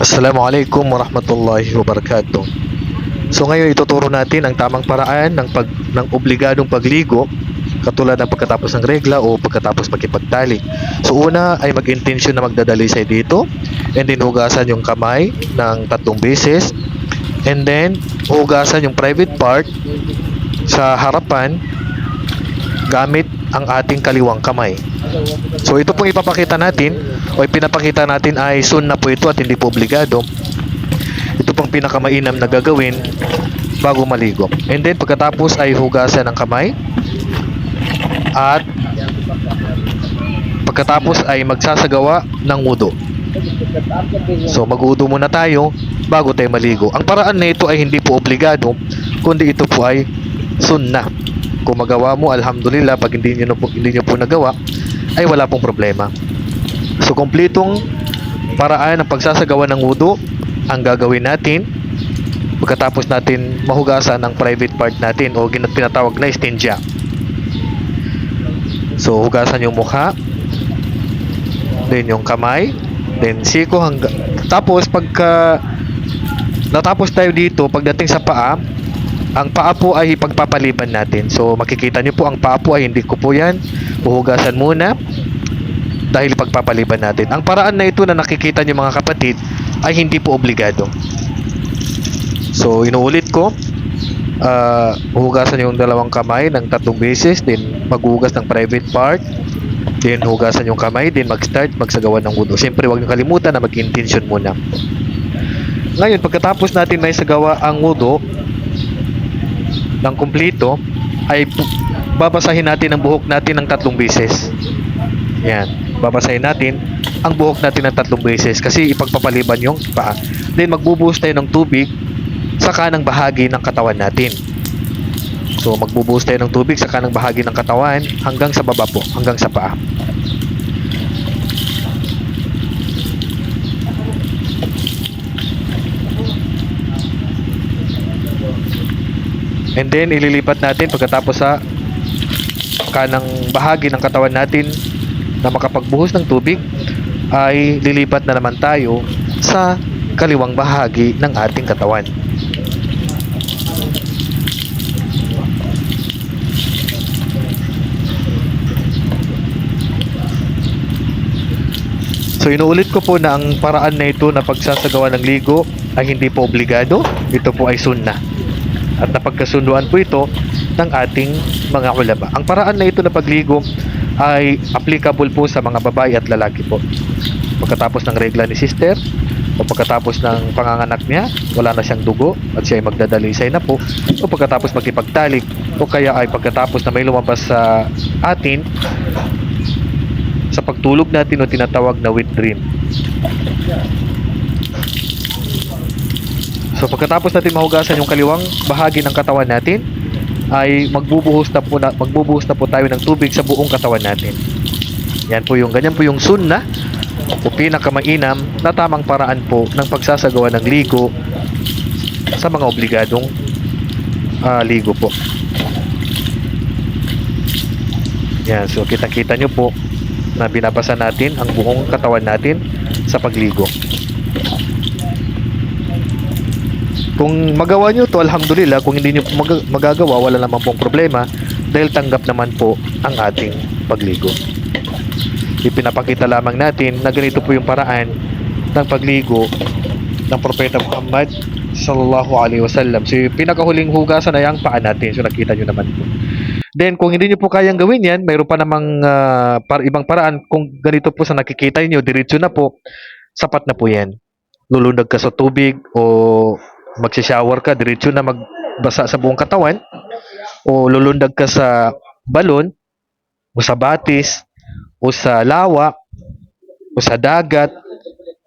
Assalamualaikum warahmatullahi wabarakatuh. So ngayon ituturo natin ang tamang paraan ng pag ng obligadong pagligo katulad ng pagkatapos ng regla o pagkatapos makipagtali. So una ay mag-intensyon na magdadalisay dito and then hugasan yung kamay ng tatlong beses and then hugasan yung private part sa harapan gamit ang ating kaliwang kamay. So ito pong ipapakita natin o ipinapakita natin ay sunna po ito at hindi po obligado. Ito pong pinakamainam na gagawin bago maligo. And then pagkatapos ay hugasan ang kamay at pagkatapos ay magsasagawa ng wudo. So mag-wudo muna tayo bago tayo maligo. Ang paraan na ito ay hindi po obligado kundi ito po ay sunna. Kung magawa mo, alhamdulillah, pag hindi nyo, po, hindi nyo po nagawa, ay wala pong problema. So, kumpletong paraan ng pagsasagawa ng wudu ang gagawin natin pagkatapos natin mahugasan ang private part natin o pinatawag na istinja. So, hugasan yung mukha, then yung kamay, then siko hanggang tapos pagka natapos tayo dito pagdating sa paa ang paa po ay pagpapaliban natin. So makikita nyo po ang paa po ay hindi ko po yan. Uhugasan muna dahil pagpapaliban natin. Ang paraan na ito na nakikita nyo mga kapatid ay hindi po obligado. So inuulit ko. Uh, hugasan yung dalawang kamay ng tatlong beses. Then maghugas ng private part. Then hugasan yung kamay. Then mag-start magsagawa ng wudu. Siyempre huwag nyo kalimutan na mag-intention muna. Ngayon pagkatapos natin may sagawa ang wudu ng kumpleto ay babasahin natin ang buhok natin ng tatlong beses. Yan. Babasahin natin ang buhok natin ng tatlong beses kasi ipagpapaliban yung paa. Then magbubuhos tayo ng tubig sa kanang bahagi ng katawan natin. So magbubuhos tayo ng tubig sa kanang bahagi ng katawan hanggang sa baba po, hanggang sa paa. And then ililipat natin pagkatapos sa kanang bahagi ng katawan natin na makapagbuhos ng tubig ay lilipat na naman tayo sa kaliwang bahagi ng ating katawan. So inuulit ko po na ang paraan na ito na pagsasagawa ng ligo ay hindi po obligado. Ito po ay sunnah at napagkasunduan po ito ng ating mga ulama. Ang paraan na ito na pagligo ay applicable po sa mga babae at lalaki po. Pagkatapos ng regla ni sister o pagkatapos ng panganganak niya, wala na siyang dugo at siya ay magdadalisay na po o pagkatapos magkipagtalik o kaya ay pagkatapos na may lumabas sa atin sa pagtulog natin o tinatawag na wet dream. So pagkatapos natin mahugasan yung kaliwang bahagi ng katawan natin, ay magbubuhos na po na, magbubuhos na po tayo ng tubig sa buong katawan natin. Yan po yung ganyan po yung sunna o pinakamainam na tamang paraan po ng pagsasagawa ng ligo sa mga obligadong ah, ligo po. Yan, so kita-kita nyo po na binabasa natin ang buong katawan natin sa pagligo. Kung magawa nyo to, alhamdulillah. Kung hindi nyo mag- magagawa, wala naman pong problema dahil tanggap naman po ang ating pagligo. Ipinapakita lamang natin na ganito po yung paraan ng pagligo ng Propeta Muhammad sallallahu alaihi wasallam. So pinakahuling hugasan ay ang paa natin. So nakita nyo naman po. Then kung hindi nyo po kayang gawin yan, mayroon pa namang ah, par ibang paraan. Kung ganito po sa nakikita nyo, diretso na po, sapat na po yan. Lulundag ka sa tubig o magsishower ka, diretso na magbasa sa buong katawan o lulundag ka sa balon o sa batis o sa lawa o sa dagat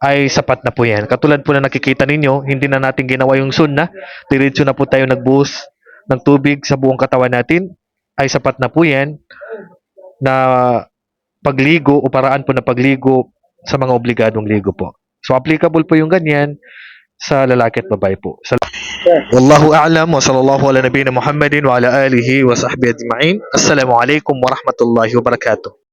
ay sapat na po yan. Katulad po na nakikita ninyo, hindi na natin ginawa yung sunna. Diretso na po tayo nagbuhos ng tubig sa buong katawan natin. Ay sapat na po yan na pagligo o paraan po na pagligo sa mga obligadong ligo po. So applicable po yung ganyan sa lalaki at babae po. Sa Wallahu a'lam wa sallallahu ala nabiyina Muhammadin wa ala alihi wa sahbihi ajma'in. Assalamu alaikum wa rahmatullahi wa barakatuh.